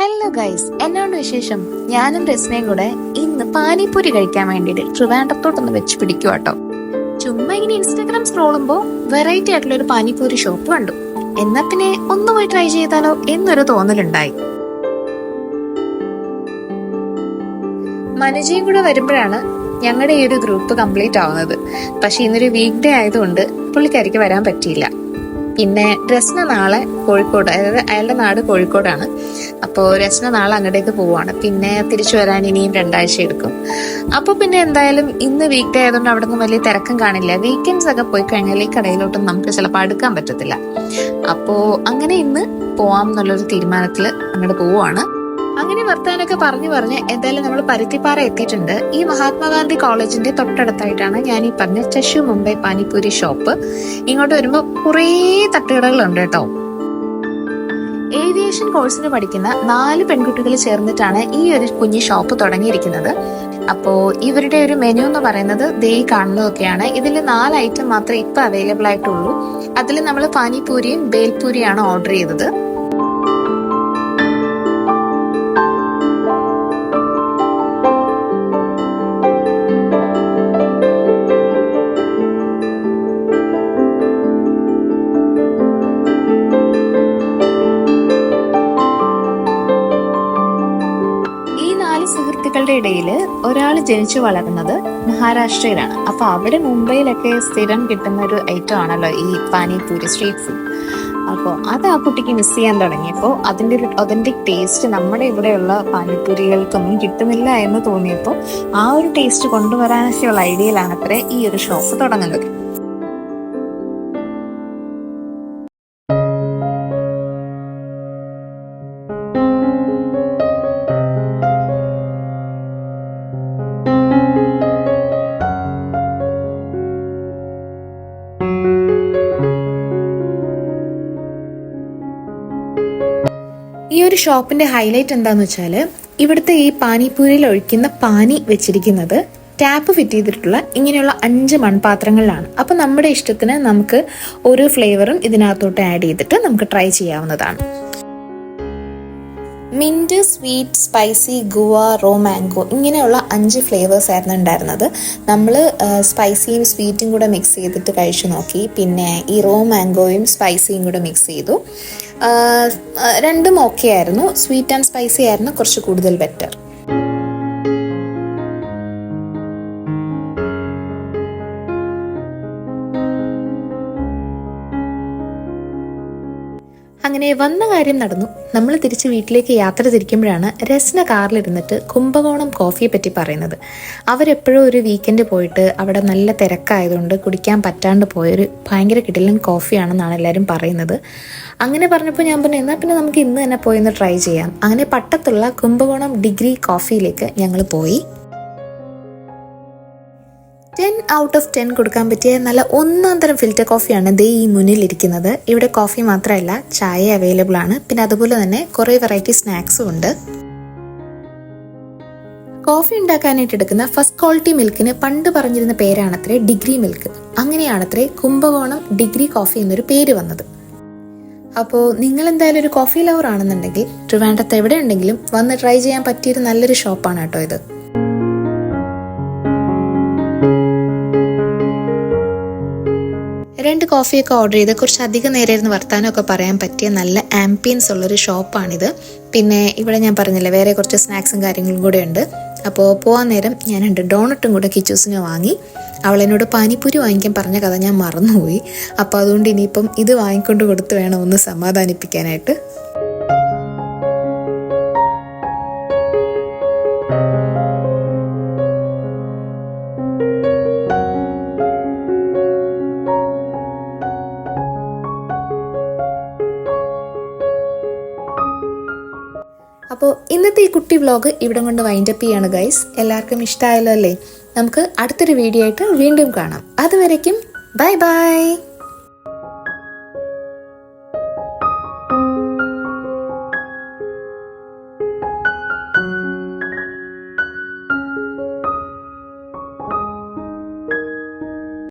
Hello guys എന്നോട് വിശേഷം? ഞാനും രസ്നയും കൂടെ ഇന്ന് പാനിപ്പൂരി കഴിക്കാൻ വേണ്ടിയിട്ട് ട്രിവാൻഡ്രത്തോട്ടൊന്ന് വെച്ച് പിടിക്കുക കേട്ടോ ചുമ്മാ ഇങ്ങനെ ഇൻസ്റ്റാഗ്രാം സ്ക്രോളുമ്പോൾ വെറൈറ്റി ആയിട്ടുള്ള ഒരു പാനിപ്പൂരി ഷോപ്പ് കണ്ടു. എന്നാ പിന്നെ ഒന്ന് പോയി ട്രൈ ചെയ്താലോ എന്നൊരു തോന്നലുണ്ടായി. മനുജയും കൂടെ വരുമ്പോഴാണ് ഞങ്ങളുടെ ഈ ഒരു ഗ്രൂപ്പ് കംപ്ലീറ്റ് ആവുന്നത്. പക്ഷെ ഇന്നൊരു വീക്ക് ഡേ ആയതുകൊണ്ട് പുള്ളിക്കാരിക്ക് വരാൻ പറ്റിയില്ല. പിന്നെ രസ്ന നാളെ കോഴിക്കോട് അതായത് അയാളുടെ നാട് കോഴിക്കോടാണ്. അപ്പോൾ രസ്ന നാളെ അങ്ങോട്ടേക്ക് പോവാണ്. പിന്നെ തിരിച്ചു വരാൻ ഇനിയും രണ്ടാഴ്ച എടുക്കും. അപ്പോൾ പിന്നെ എന്തായാലും ഇന്ന് വീക്ക് ഡേ ആയതുകൊണ്ട് അവിടെ നിന്ന് വലിയ തിരക്കും കാണില്ല. വീക്കെൻഡ്സ് ഒക്കെ പോയി കഴിഞ്ഞാൽ ഈ കടയിലോട്ടും നമുക്ക് ചിലപ്പോൾ അടുക്കാൻ പറ്റത്തില്ല. അപ്പോൾ അങ്ങനെ ഇന്ന് പോവാം എന്നുള്ളൊരു തീരുമാനത്തിൽ അങ്ങോട്ട് പോവുകയാണ് അങ്ങനെ വർത്താനൊക്കെ പറഞ്ഞു പറഞ്ഞ് എന്തായാലും നമ്മൾ പരുത്തിപ്പാറ എത്തിയിട്ടുണ്ട്. ഈ മഹാത്മാഗാന്ധി കോളേജിന്റെ തൊട്ടടുത്തായിട്ടാണ് ഞാൻ ഈ പറഞ്ഞ ചശു മുംബൈ പാനിപ്പൂരി ഷോപ്പ് ഇങ്ങോട്ട് വരുമ്പോൾ കുറേ തട്ടുകടകളുണ്ട് കേട്ടോ. ഏവിയേഷൻ കോഴ്സിന് പഠിക്കുന്ന നാല് പെൺകുട്ടികൾ ചേർന്നിട്ടാണ് ഈ ഒരു കുഞ്ഞു ഷോപ്പ് തുടങ്ങിയിരിക്കുന്നത്. അപ്പോൾ ഇവരുടെ ഒരു മെനു എന്ന് പറയുന്നത് ദേ കാണുന്നതൊക്കെയാണ്. ഇതിൽ നാല് ഐറ്റം മാത്രമേ ഇപ്പം അവൈലബിൾ ആയിട്ടുള്ളൂ. അതിൽ നമ്മൾ പാനിപൂരിയും ബേൽപൂരിയാണ് ഓർഡർ ചെയ്തത്. സുഹൃത്തുക്കളുടെ ഇടയിൽ ഒരാൾ ജനിച്ചു വളർന്നത് മഹാരാഷ്ട്രയിലാണ്. അപ്പൊ അവിടെ മുംബൈയിലൊക്കെ സ്ഥിരം കിട്ടുന്ന ഒരു ഐറ്റം ആണല്ലോ ഈ പാനിപൂരി സ്ട്രീറ്റ് ഫുഡ് അപ്പോൾ അത് ആ കുട്ടിക്ക് മിസ് ചെയ്യാൻ തുടങ്ങിയപ്പോൾ അതിന്റെ ഒരു ഒതന്റിക് ടേസ്റ്റ് നമ്മുടെ ഇവിടെയുള്ള പാനിപ്പൂരികൾക്കൊന്നും കിട്ടുന്നില്ല എന്ന് തോന്നിയപ്പോൾ ആ ഒരു ടേസ്റ്റ് കൊണ്ടുവരാനൊക്കെയുള്ള ഐഡിയയിലാണ് അത്ര ഈ ഒരു ഷോപ്പ് തുടങ്ങുന്നത്. ഈ ഒരു ഷോപ്പിന്റെ ഹൈലൈറ്റ് എന്താന്ന് വെച്ചാൽ ഇവിടുത്തെ ഈ പാനിപ്പൂരിയിൽ ഒഴിക്കുന്ന പാനി വെച്ചിരിക്കുന്നത് ടാപ്പ് ഫിറ്റ് ചെയ്തിട്ടുള്ള ഇങ്ങനെയുള്ള അഞ്ച് മൺപാത്രങ്ങളിലാണ്. അപ്പം നമ്മുടെ ഇഷ്ടത്തിന് നമുക്ക് ഓരോ ഫ്ലേവറും ഇതിനകത്തോട്ട് ആഡ് ചെയ്തിട്ട് നമുക്ക് ട്രൈ ചെയ്യാവുന്നതാണ്. Mint sweet spicy guava raw mango ഇങ്ങനെയുള്ള അഞ്ച് ഫ്ലേവേഴ്സ് ആയിരുന്നു ഉണ്ടായിരുന്നത്. നമ്മൾ സ്പൈസിയും സ്വീറ്റും കൂടെ മിക്സ് ചെയ്തിട്ട് കഴിച്ചു നോക്കി. പിന്നെ ഈ റോ മാംഗോയും സ്പൈസിയും കൂടെ മിക്സ് ചെയ്തു. രണ്ടും ഓക്കെ ആയിരുന്നു. സ്വീറ്റ് ആൻഡ് സ്പൈസി ആയിരുന്നു കുറച്ച് കൂടുതൽ ബെറ്റർ. അങ്ങനെ വന്ന കാര്യം നടന്നു. നമ്മൾ തിരിച്ച് വീട്ടിലേക്ക് യാത്ര തിരിക്കുമ്പോഴാണ് രസ്ന കാറിലിരുന്നിട്ട് കുംഭകോണം കോഫിയെ പറ്റി പറയുന്നത്. അവരെപ്പോഴും ഒരു വീക്കെൻഡ് പോയിട്ട് അവിടെ നല്ല തിരക്കായതുകൊണ്ട് കുടിക്കാൻ പറ്റാണ്ട് പോയൊരു ഭയങ്കര കിടിലൻ കോഫിയാണെന്നാണ് എല്ലാവരും പറയുന്നത്. അങ്ങനെ പറഞ്ഞപ്പോൾ ഞാൻ പറഞ്ഞു എന്നാൽ പിന്നെ നമുക്ക് ഇന്ന് തന്നെ പോയി ഒന്ന് ട്രൈ ചെയ്യാം. അങ്ങനെ പട്ടത്തുള്ള കുംഭകോണം ഡിഗ്രി കോഫിയിലേക്ക് ഞങ്ങൾ പോയി. ടെൻ ഔട്ട് ഓഫ് ടെൻ കൊടുക്കാൻ പറ്റിയ നല്ല ഒന്നാം തരം ഫിൽറ്റർ കോഫിയാണ് ദേ ഈ മുന്നിലിരിക്കുന്നത് ഇവിടെ കോഫി മാത്രമല്ല ചായ അവൈലബിൾ ആണ്. പിന്നെ അതുപോലെ തന്നെ കുറേ വെറൈറ്റി സ്നാക്സും ഉണ്ട്. കോഫി ഉണ്ടാക്കാനായിട്ട് എടുക്കുന്ന ഫസ്റ്റ് ക്വാളിറ്റി മിൽക്കിന് പണ്ട് പറഞ്ഞിരുന്ന പേരാണത്രേ ഡിഗ്രി മിൽക്ക് അങ്ങനെയാണത്രേ കുംഭകോണം ഡിഗ്രി കോഫി എന്നൊരു പേര് വന്നത്. അപ്പോൾ നിങ്ങൾ എന്തായാലും ഒരു കോഫി ലവർ ആണെന്നുണ്ടെങ്കിൽ ട്രിവാൻഡ്രത്ത് എവിടെ ഉണ്ടെങ്കിലും വന്ന് ട്രൈ ചെയ്യാൻ പറ്റിയൊരു നല്ലൊരു ഷോപ്പാണ് കേട്ടോ ഇത്. രണ്ട് കോഫിയൊക്കെ ഓർഡർ ചെയ്ത് കുറച്ച് അധികം നേരം ഇരുന്ന് വർത്താനമൊക്കെ പറയാൻ പറ്റിയ നല്ല ആംബിയൻസ് ഉള്ളൊരു ഷോപ്പാണിത് പിന്നെ ഇവിടെ ഞാൻ പറഞ്ഞില്ലേ വേറെ കുറച്ച് സ്നാക്സും കാര്യങ്ങളും കൂടെ ഉണ്ട്. അപ്പോൾ പോകാൻ നേരം ഞാൻ രണ്ട് ഡോണട്ടും കൂടെ കിച്ചൂസിന് വാങ്ങി. അവൾ എന്നോട് പാനിപ്പൂരി വാങ്ങിക്കാൻ പറഞ്ഞ കഥ ഞാൻ മറന്നുപോയി. അപ്പോൾ അതുകൊണ്ട് ഇനിയിപ്പം ഇത് വാങ്ങിക്കൊണ്ട് കൊടുത്ത് വേണം ഒന്ന് സമാധാനിപ്പിക്കാനായിട്ട്. അപ്പോൾ ഇന്നത്തെ ഈ കുട്ടി വ്ലോഗ് ഇവിടെ കൊണ്ട് വൈൻഡപ്പ് ചെയ്യാണ് ഗൈസ് എല്ലാവർക്കും ഇഷ്ടമായല്ലോ അല്ലേ? നമുക്ക് അടുത്തൊരു വീഡിയോ ആയിട്ട് വീണ്ടും കാണാം. അതുവരയ്ക്കും ബൈ ബൈ